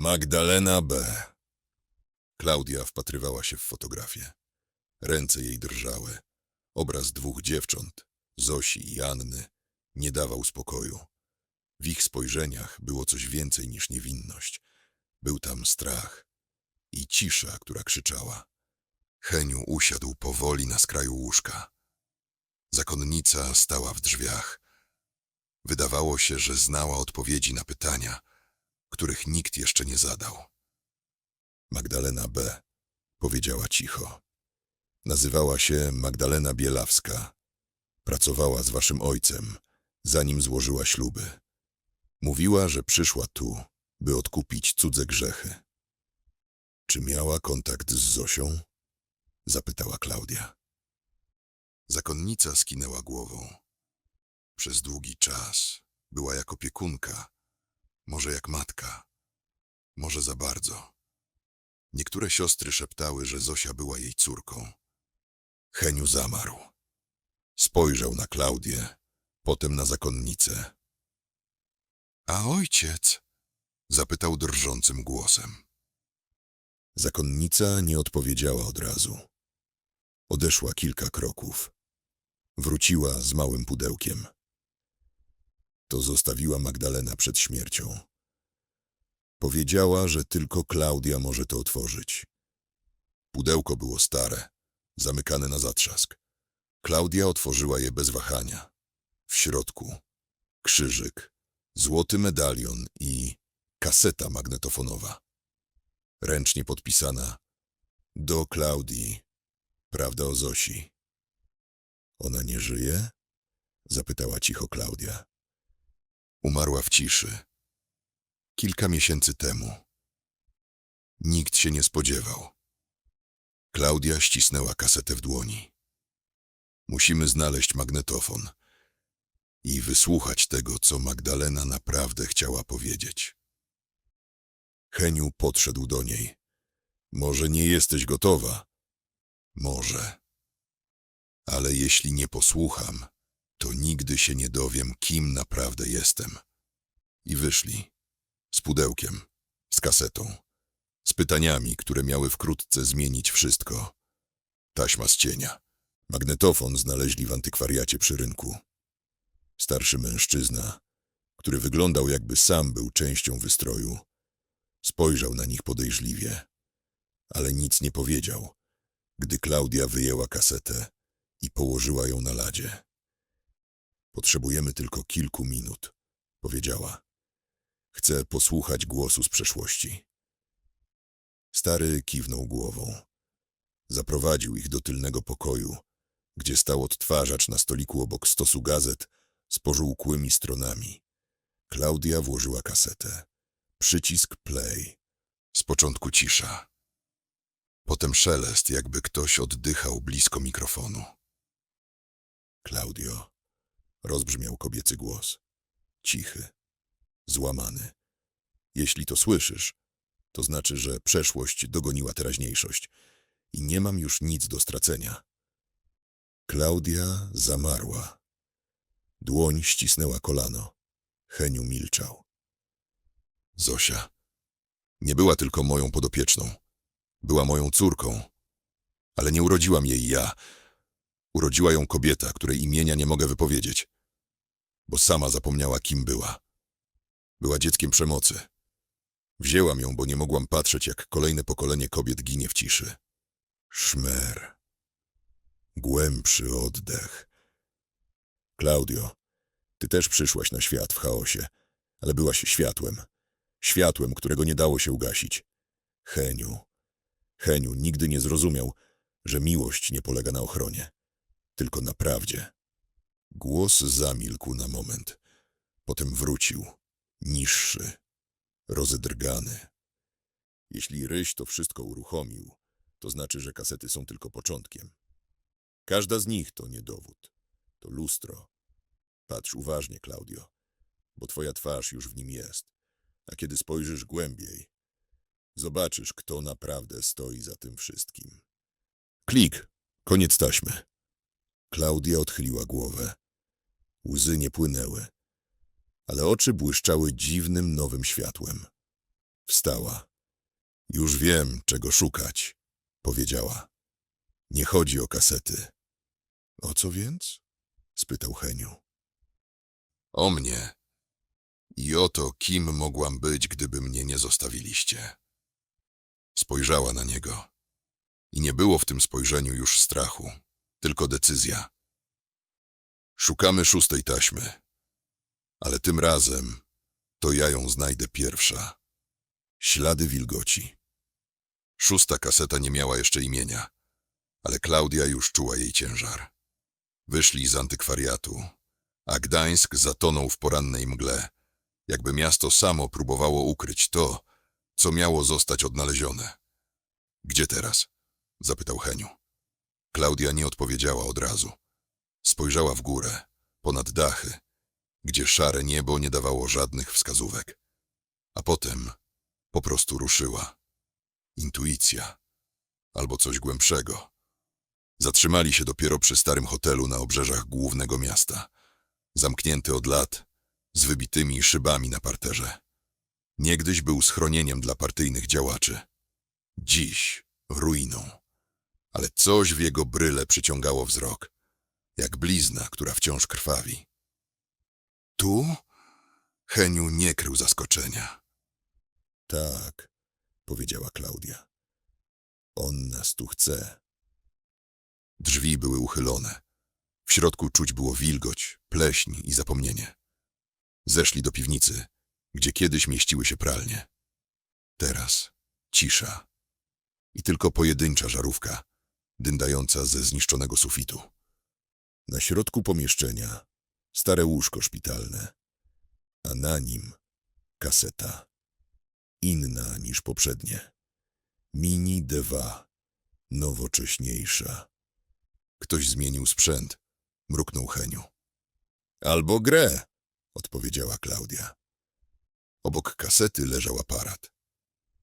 Magdalena B. Klaudia wpatrywała się w fotografię. Ręce jej drżały. Obraz dwóch dziewcząt, Zosi i Anny, nie dawał spokoju. W ich spojrzeniach było coś więcej niż niewinność. Był tam strach i cisza, która krzyczała. Heniu usiadł powoli na skraju łóżka. Zakonnica stała w drzwiach. Wydawało się, że znała odpowiedzi na pytania, których nikt jeszcze nie zadał. Magdalena B. powiedziała cicho. Nazywała się Magdalena Bielawska. Pracowała z waszym ojcem, zanim złożyła śluby. Mówiła, że przyszła tu, by odkupić cudze grzechy. Czy miała kontakt z Zosią? Zapytała Klaudia. Zakonnica skinęła głową. Przez długi czas była jak opiekunka, może jak matka, może za bardzo. Niektóre siostry szeptały, że Zosia była jej córką. Heniu zamarł. Spojrzał na Klaudię, potem na zakonnicę. A ojciec? Zapytał drżącym głosem. Zakonnica nie odpowiedziała od razu. Odeszła kilka kroków. Wróciła z małym pudełkiem. To zostawiła Magdalena przed śmiercią. Powiedziała, że tylko Klaudia może to otworzyć. Pudełko było stare, zamykane na zatrzask. Klaudia otworzyła je bez wahania. W środku krzyżyk, złoty medalion i kaseta magnetofonowa. Ręcznie podpisana do Klaudii. Prawda o Zosi. Ona nie żyje? Zapytała cicho Klaudia. Umarła w ciszy. Kilka miesięcy temu. Nikt się nie spodziewał. Klaudia ścisnęła kasetę w dłoni. Musimy znaleźć magnetofon i wysłuchać tego, co Magdalena naprawdę chciała powiedzieć. Heniu podszedł do niej. Może nie jesteś gotowa? Może. Ale jeśli nie posłucham, to nigdy się nie dowiem, kim naprawdę jestem. I wyszli. Z pudełkiem, z kasetą, z pytaniami, które miały wkrótce zmienić wszystko. Taśma z cienia. Magnetofon znaleźli w antykwariacie przy rynku. Starszy mężczyzna, który wyglądał jakby sam był częścią wystroju, spojrzał na nich podejrzliwie, ale nic nie powiedział, gdy Klaudia wyjęła kasetę i położyła ją na ladzie. Potrzebujemy tylko kilku minut, powiedziała. Chcę posłuchać głosu z przeszłości. Stary kiwnął głową. Zaprowadził ich do tylnego pokoju, gdzie stał odtwarzacz na stoliku obok stosu gazet z pożółkłymi stronami. Klaudia włożyła kasetę. Przycisk play. Z początku cisza. Potem szelest, jakby ktoś oddychał blisko mikrofonu. Klaudio, rozbrzmiał kobiecy głos. Cichy, złamany. Jeśli to słyszysz, to znaczy, że przeszłość dogoniła teraźniejszość i nie mam już nic do stracenia. Klaudia zamarła. Dłoń ścisnęła kolano. Heniu milczał. Zosia nie była tylko moją podopieczną. Była moją córką. Ale nie urodziłam jej ja. Urodziła ją kobieta, której imienia nie mogę wypowiedzieć. Bo sama zapomniała, kim była. Była dzieckiem przemocy. Wzięłam ją, bo nie mogłam patrzeć, jak kolejne pokolenie kobiet ginie w ciszy. Szmer. Głębszy oddech. Klaudio, ty też przyszłaś na świat w chaosie, ale byłaś światłem. Światłem, którego nie dało się ugasić. Heniu. Heniu nigdy nie zrozumiał, że miłość nie polega na ochronie, tylko na prawdzie. Głos zamilkł na moment. Potem wrócił, niższy, rozedrgany. Jeśli ryś to wszystko uruchomił, to znaczy, że kasety są tylko początkiem. Każda z nich to nie dowód, to lustro. Patrz uważnie, Klaudio, bo twoja twarz już w nim jest. A kiedy spojrzysz głębiej, zobaczysz, kto naprawdę stoi za tym wszystkim. Klik, koniec taśmy. Klaudia odchyliła głowę. Łzy nie płynęły, ale oczy błyszczały dziwnym nowym światłem. Wstała. Już wiem, czego szukać, powiedziała. Nie chodzi o kasety. O co więc? spytał Heniu. O mnie. I o to, kim mogłam być, gdyby mnie nie zostawiliście. Spojrzała na niego. I nie było w tym spojrzeniu już strachu, tylko decyzja. Szukamy szóstej taśmy. Ale tym razem to ja ją znajdę pierwsza. Ślady wilgoci. Szósta kaseta nie miała jeszcze imienia, ale Klaudia już czuła jej ciężar. Wyszli z antykwariatu, a Gdańsk zatonął w porannej mgle, jakby miasto samo próbowało ukryć to, co miało zostać odnalezione. Gdzie teraz? zapytał Heniu. Klaudia nie odpowiedziała od razu. Spojrzała w górę, ponad dachy, gdzie szare niebo nie dawało żadnych wskazówek. A potem po prostu ruszyła. Intuicja. Albo coś głębszego. Zatrzymali się dopiero przy starym hotelu na obrzeżach głównego miasta. Zamknięty od lat, z wybitymi szybami na parterze. Niegdyś był schronieniem dla partyjnych działaczy. Dziś ruiną. Ale coś w jego bryle przyciągało wzrok. Jak blizna, która wciąż krwawi. Tu? Heniu nie krył zaskoczenia. Tak, powiedziała Klaudia. On nas tu chce. Drzwi były uchylone. W środku czuć było wilgoć, pleśń i zapomnienie. Zeszli do piwnicy, gdzie kiedyś mieściły się pralnie. Teraz cisza. I tylko pojedyncza żarówka, dyndająca ze zniszczonego sufitu. Na środku pomieszczenia stare łóżko szpitalne, a na nim kaseta. Inna niż poprzednie. Mini D2, nowocześniejsza. Ktoś zmienił sprzęt, mruknął Heniu. Albo grę, odpowiedziała Klaudia. Obok kasety leżał aparat.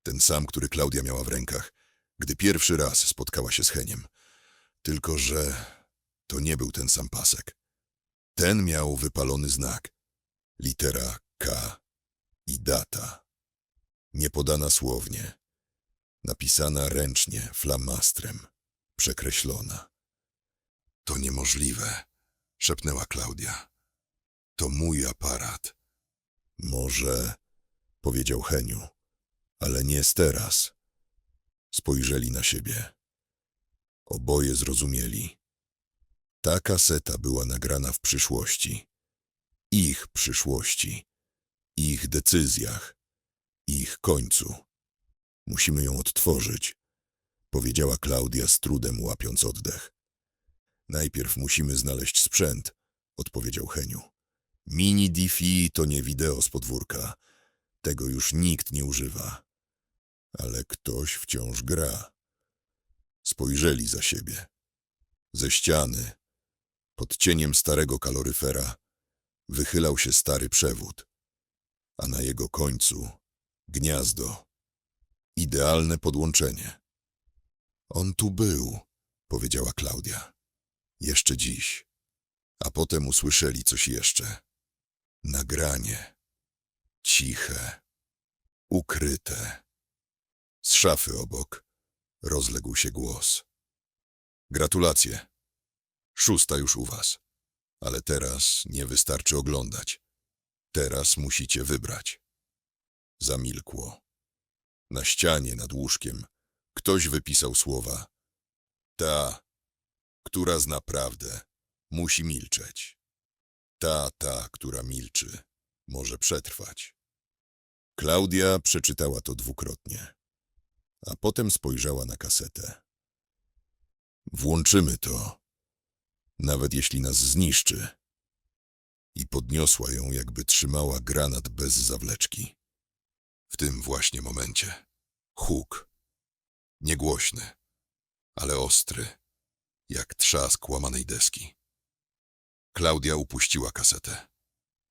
Ten sam, który Klaudia miała w rękach, gdy pierwszy raz spotkała się z Heniem. Tylko, że to nie był ten sam pasek. Ten miał wypalony znak. Litera K i data. Niepodana słownie. Napisana ręcznie, flamastrem. Przekreślona. To niemożliwe, szepnęła Klaudia. To mój aparat. Może, powiedział Heniu, ale nie teraz. Spojrzeli na siebie. Oboje zrozumieli. Ta kaseta była nagrana w przyszłości. Ich przyszłości. Ich decyzjach. Ich końcu. Musimy ją odtworzyć, powiedziała Klaudia z trudem łapiąc oddech. Najpierw musimy znaleźć sprzęt, odpowiedział Heniu. Mini DeFi to nie wideo z podwórka. Tego już nikt nie używa. Ale ktoś wciąż gra. Spojrzeli za siebie. Ze ściany, pod cieniem starego kaloryfera, wychylał się stary przewód, a na jego końcu gniazdo. Idealne podłączenie. On tu był, powiedziała Klaudia. Jeszcze dziś. A potem usłyszeli coś jeszcze. Nagranie. Ciche. Ukryte. Z szafy obok rozległ się głos. Gratulacje. Szósta już u was. Ale teraz nie wystarczy oglądać. Teraz musicie wybrać. Zamilkło. Na ścianie nad łóżkiem ktoś wypisał słowa. Ta, która zna prawdę, musi milczeć. Ta, ta, która milczy, może przetrwać. Klaudia przeczytała to dwukrotnie, a potem spojrzała na kasetę. Włączymy to, nawet jeśli nas zniszczy. I podniosła ją, jakby trzymała granat bez zawleczki. W tym właśnie momencie huk, niegłośny, ale ostry, jak trzask łamanej deski. Klaudia upuściła kasetę.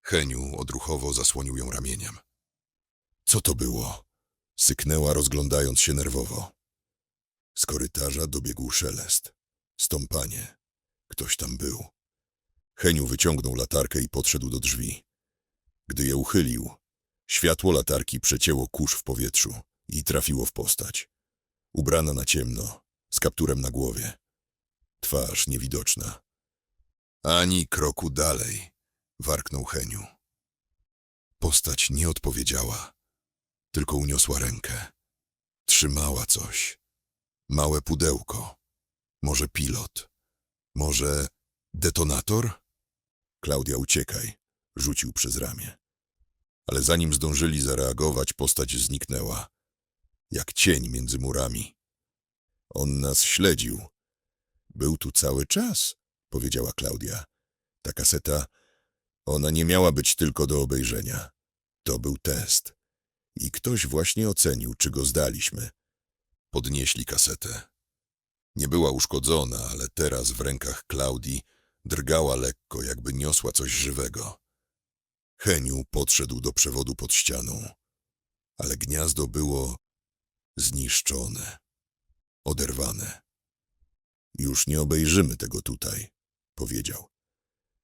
Heniu odruchowo zasłonił ją ramieniem. Co to było? Syknęła, rozglądając się nerwowo. Z korytarza dobiegł szelest. Stąpanie. Ktoś tam był. Heniu wyciągnął latarkę i podszedł do drzwi. Gdy je uchylił, Światło latarki przecięło kurz w powietrzu i trafiło w postać. Ubrana na ciemno, z kapturem na głowie. Twarz niewidoczna. Ani kroku dalej, warknął Heniu. Postać nie odpowiedziała, tylko uniosła rękę. Trzymała coś. Małe pudełko. Może pilot. Może detonator? Klaudia, uciekaj, rzucił przez ramię. Ale zanim zdążyli zareagować, postać zniknęła. Jak cień między murami. On nas śledził. Był tu cały czas, powiedziała Klaudia. Ta kaseta, ona nie miała być tylko do obejrzenia. To był test. I ktoś właśnie ocenił, czy go zdaliśmy. Podnieśli kasetę. Nie była uszkodzona, ale teraz w rękach Klaudii drgała lekko, jakby niosła coś żywego. Heniu podszedł do przewodu pod ścianą, ale gniazdo było zniszczone, oderwane. Już nie obejrzymy tego tutaj, powiedział.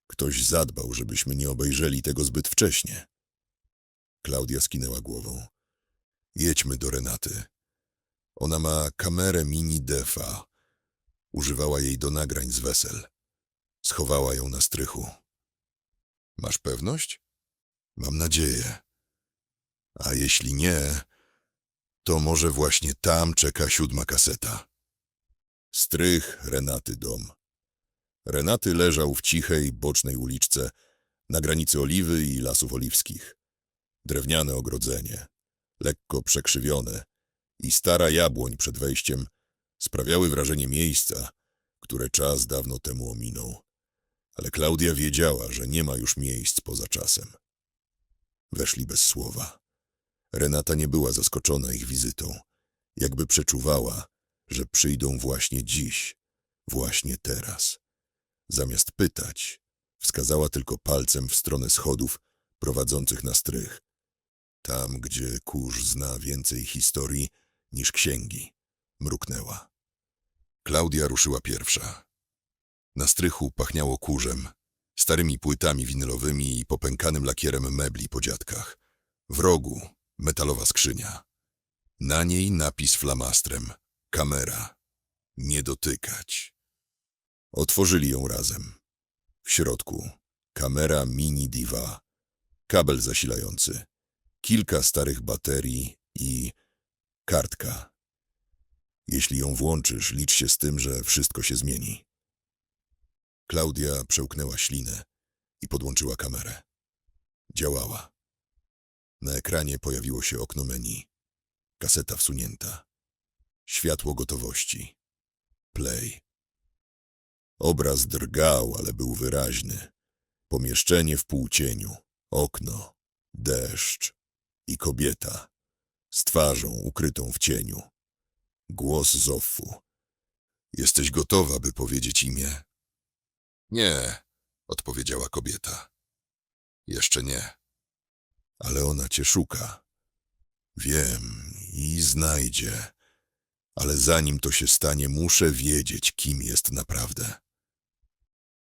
Ktoś zadbał, żebyśmy nie obejrzeli tego zbyt wcześnie. Klaudia skinęła głową. Jedźmy do Renaty. Ona ma kamerę mini defa. Używała jej do nagrań z wesel. Schowała ją na strychu. Masz pewność? Mam nadzieję. A jeśli nie, to może właśnie tam czeka siódma kaseta. Strych Renaty dom. Renaty leżał w cichej, bocznej uliczce na granicy Oliwy i Lasów Oliwskich. Drewniane ogrodzenie, lekko przekrzywione i stara jabłoń przed wejściem sprawiały wrażenie miejsca, które czas dawno temu ominął. Ale Klaudia wiedziała, że nie ma już miejsc poza czasem. Weszli bez słowa. Renata nie była zaskoczona ich wizytą. Jakby przeczuwała, że przyjdą właśnie dziś, właśnie teraz. Zamiast pytać, wskazała tylko palcem w stronę schodów prowadzących na strych. Tam, gdzie kurz zna więcej historii niż księgi, mruknęła. Klaudia ruszyła pierwsza. Na strychu pachniało kurzem, starymi płytami winylowymi i popękanym lakierem mebli po dziadkach. W rogu metalowa skrzynia. Na niej napis flamastrem. Kamera. Nie dotykać. Otworzyli ją razem. W środku kamera mini diva, kabel zasilający, kilka starych baterii i kartka. Jeśli ją włączysz, licz się z tym, że wszystko się zmieni. Klaudia przełknęła ślinę i podłączyła kamerę. Działała. Na ekranie pojawiło się okno menu. Kaseta wsunięta. Światło gotowości. Play. Obraz drgał, ale był wyraźny. Pomieszczenie w półcieniu. Okno. Deszcz. I kobieta. Z twarzą ukrytą w cieniu. Głos Zoffu. Jesteś gotowa, by powiedzieć imię? Nie, odpowiedziała kobieta. Jeszcze nie. Ale ona cię szuka. Wiem i znajdzie. Ale zanim to się stanie, muszę wiedzieć, kim jest naprawdę.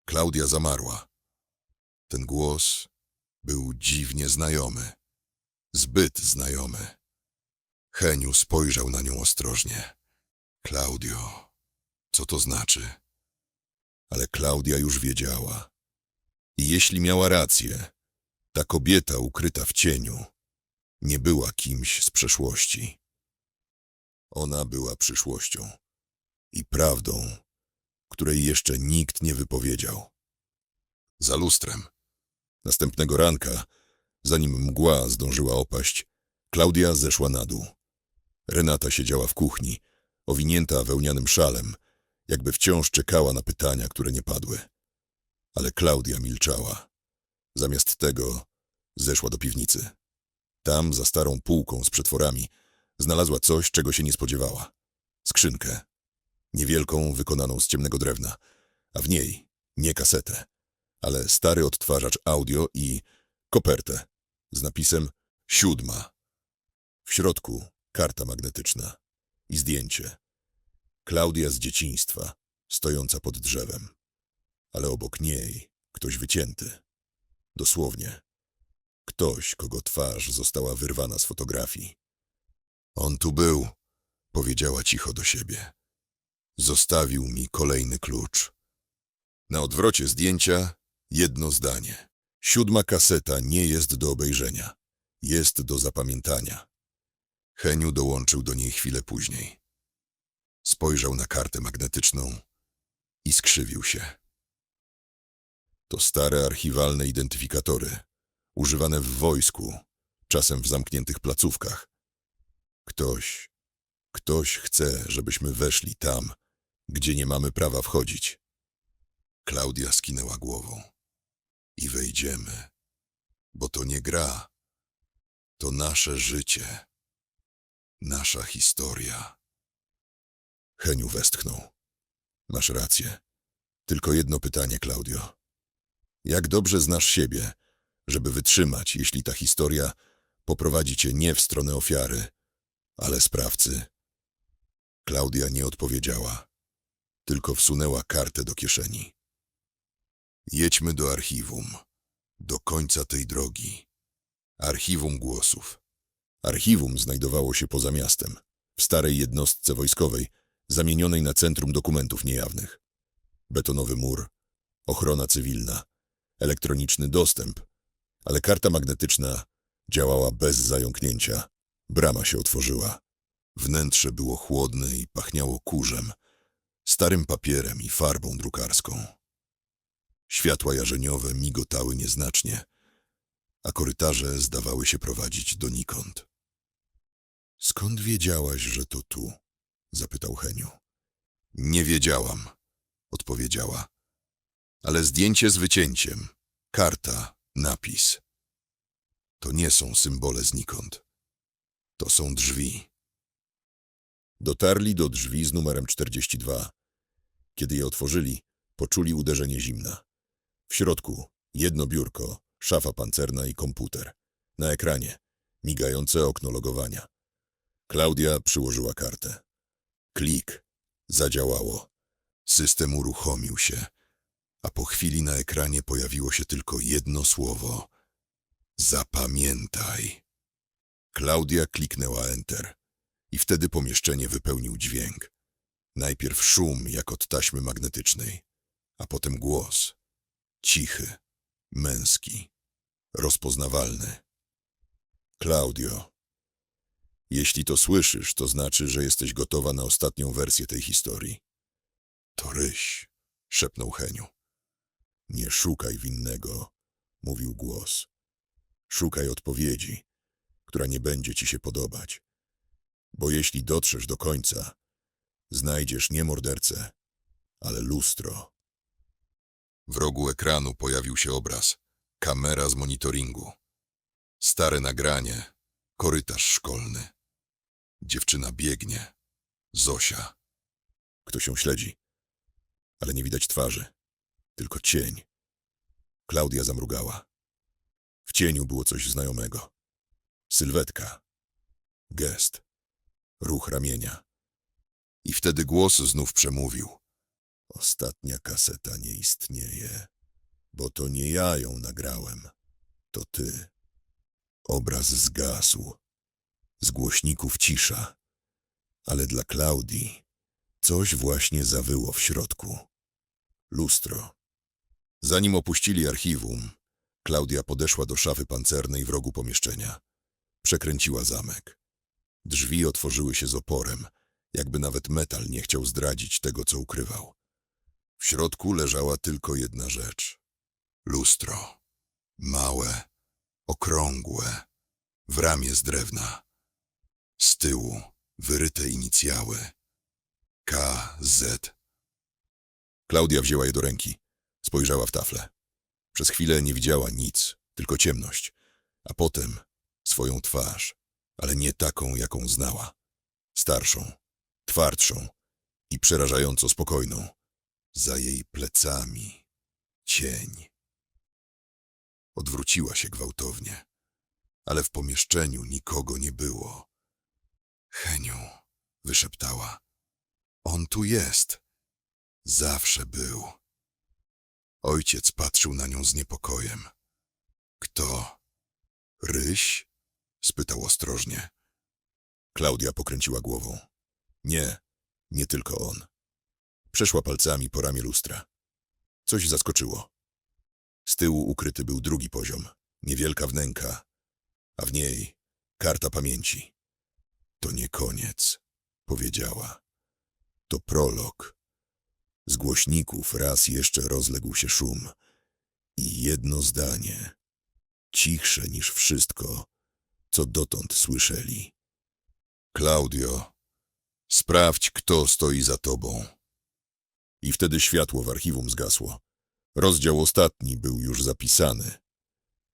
Klaudia zamarła. Ten głos był dziwnie znajomy. Zbyt znajomy. Heniu spojrzał na nią ostrożnie. Klaudio, co to znaczy? Ale Klaudia już wiedziała. I jeśli miała rację, ta kobieta ukryta w cieniu nie była kimś z przeszłości. Ona była przyszłością i prawdą, której jeszcze nikt nie wypowiedział. Za lustrem. Następnego ranka, zanim mgła zdążyła opaść, Klaudia zeszła na dół. Renata siedziała w kuchni, owinięta wełnianym szalem, jakby wciąż czekała na pytania, które nie padły. Ale Klaudia milczała. Zamiast tego zeszła do piwnicy. Tam, za starą półką z przetworami, znalazła coś, czego się nie spodziewała. Skrzynkę. Niewielką, wykonaną z ciemnego drewna, a w niej nie kasetę, ale stary odtwarzacz audio i kopertę z napisem siódma. W środku karta magnetyczna i zdjęcie. Klaudia z dzieciństwa, stojąca pod drzewem. Ale obok niej ktoś wycięty. Dosłownie. Ktoś, kogo twarz została wyrwana z fotografii. On tu był, powiedziała cicho do siebie. Zostawił mi kolejny klucz. Na odwrocie zdjęcia jedno zdanie. Siódma kaseta nie jest do obejrzenia. Jest do zapamiętania. Heniu dołączył do niej chwilę później. Spojrzał na kartę magnetyczną i skrzywił się. To stare archiwalne identyfikatory, używane w wojsku, czasem w zamkniętych placówkach. Ktoś, ktoś chce, żebyśmy weszli tam, gdzie nie mamy prawa wchodzić. Klaudia skinęła głową. I wejdziemy, bo to nie gra. To nasze życie. Nasza historia. Heniu westchnął. Masz rację. Tylko jedno pytanie, Klaudio. Jak dobrze znasz siebie, żeby wytrzymać, jeśli ta historia poprowadzi cię nie w stronę ofiary, ale sprawcy? Klaudia nie odpowiedziała, tylko wsunęła kartę do kieszeni. Jedźmy do archiwum, do końca tej drogi. Archiwum głosów. Archiwum znajdowało się poza miastem, w starej jednostce wojskowej, zamienionej na Centrum Dokumentów Niejawnych. Betonowy mur, ochrona cywilna, elektroniczny dostęp, ale karta magnetyczna działała bez zająknięcia. Brama się otworzyła. Wnętrze było chłodne i pachniało kurzem, starym papierem i farbą drukarską. Światła jarzeniowe migotały nieznacznie, a korytarze zdawały się prowadzić donikąd. Skąd wiedziałaś, że to tu? zapytał Heniu. Nie wiedziałam, odpowiedziała. Ale zdjęcie z wycięciem, karta, napis. To nie są symbole znikąd. To są drzwi. Dotarli do drzwi z numerem 42. Kiedy je otworzyli, poczuli uderzenie zimna. W środku jedno biurko, szafa pancerna i komputer. Na ekranie migające okno logowania. Klaudia przyłożyła kartę. Klik. Zadziałało. System uruchomił się, a po chwili na ekranie pojawiło się tylko jedno słowo. Zapamiętaj. Klaudia kliknęła Enter i wtedy pomieszczenie wypełnił dźwięk. Najpierw szum, jak od taśmy magnetycznej, a potem głos. Cichy, męski, rozpoznawalny. Klaudio, jeśli to słyszysz, to znaczy, że jesteś gotowa na ostatnią wersję tej historii. To ryś, szepnął Heniu. Nie szukaj winnego, mówił głos. Szukaj odpowiedzi, która nie będzie ci się podobać. Bo jeśli dotrzesz do końca, znajdziesz nie mordercę, ale lustro. W rogu ekranu pojawił się obraz. Kamera z monitoringu. Stare nagranie. Korytarz szkolny. Dziewczyna biegnie. Zosia. Ktoś ją śledzi. Ale nie widać twarzy. Tylko cień. Klaudia zamrugała. W cieniu było coś znajomego. Sylwetka. Gest. Ruch ramienia. I wtedy głos znów przemówił. Ostatnia kaseta nie istnieje, bo to nie ja ją nagrałem. To ty. Obraz zgasł. Z głośników cisza. Ale dla Klaudii coś właśnie zawyło w środku. Lustro. Zanim opuścili archiwum, Klaudia podeszła do szafy pancernej w rogu pomieszczenia. Przekręciła zamek. Drzwi otworzyły się z oporem, jakby nawet metal nie chciał zdradzić tego, co ukrywał. W środku leżała tylko jedna rzecz. Lustro. Małe, okrągłe, w ramie z drewna. Z tyłu wyryte inicjały. K, Z. Klaudia wzięła je do ręki. Spojrzała w taflę. Przez chwilę nie widziała nic, tylko ciemność. A potem swoją twarz, ale nie taką, jaką znała. Starszą, twardszą i przerażająco spokojną. Za jej plecami cień. Odwróciła się gwałtownie, ale w pomieszczeniu nikogo nie było. Heniu, wyszeptała. On tu jest. Zawsze był. Ojciec patrzył na nią z niepokojem. Kto? Ryś? spytał ostrożnie. Klaudia pokręciła głową. Nie, nie tylko on. Przeszła palcami po ramię lustra. Coś zaskoczyło. Z tyłu ukryty był drugi poziom, niewielka wnęka, a w niej karta pamięci. To nie koniec, powiedziała. To prolog. Z głośników raz jeszcze rozległ się szum i jedno zdanie, cichsze niż wszystko, co dotąd słyszeli. Klaudio, sprawdź, kto stoi za tobą. I wtedy światło w archiwum zgasło. Rozdział ostatni był już zapisany,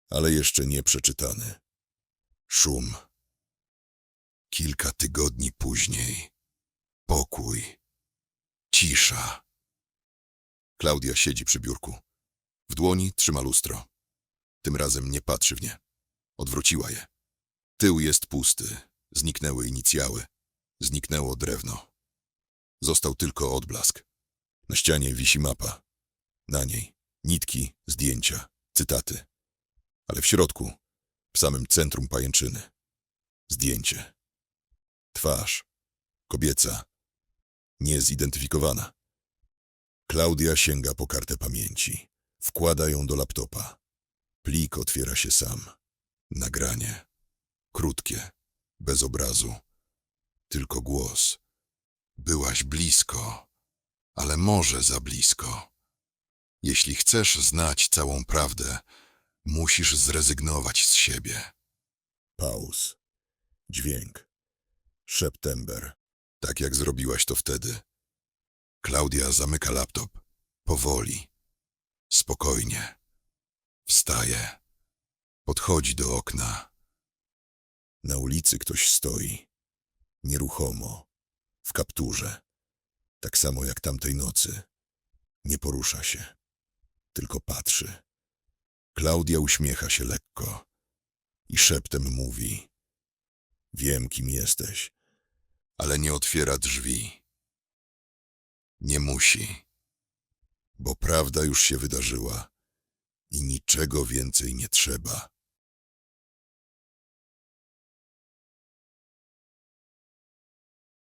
ale jeszcze nie przeczytany. Szum. Kilka tygodni później. Pokój. Cisza. Klaudia siedzi przy biurku. W dłoni trzyma lustro. Tym razem nie patrzy w nie. Odwróciła je. Tył jest pusty. Zniknęły inicjały. Zniknęło drewno. Został tylko odblask. Na ścianie wisi mapa. Na niej nitki, zdjęcia, cytaty. Ale w środku, w samym centrum pajęczyny, zdjęcie. Twarz. Kobieca. Niezidentyfikowana. Klaudia sięga po kartę pamięci. Wkłada ją do laptopa. Plik otwiera się sam. Nagranie. Krótkie. Bez obrazu. Tylko głos. Byłaś blisko, ale może za blisko. Jeśli chcesz znać całą prawdę, musisz zrezygnować z siebie. Pauz. Dźwięk. Szeptember. Tak jak zrobiłaś to wtedy. Klaudia zamyka laptop. Powoli. Spokojnie. Wstaje. Podchodzi do okna. Na ulicy ktoś stoi. Nieruchomo. W kapturze. Tak samo jak tamtej nocy. Nie porusza się. Tylko patrzy. Klaudia uśmiecha się lekko i szeptem mówi: Wiem, kim jesteś, ale nie otwiera drzwi. Nie musi, bo prawda już się wydarzyła i niczego więcej nie trzeba.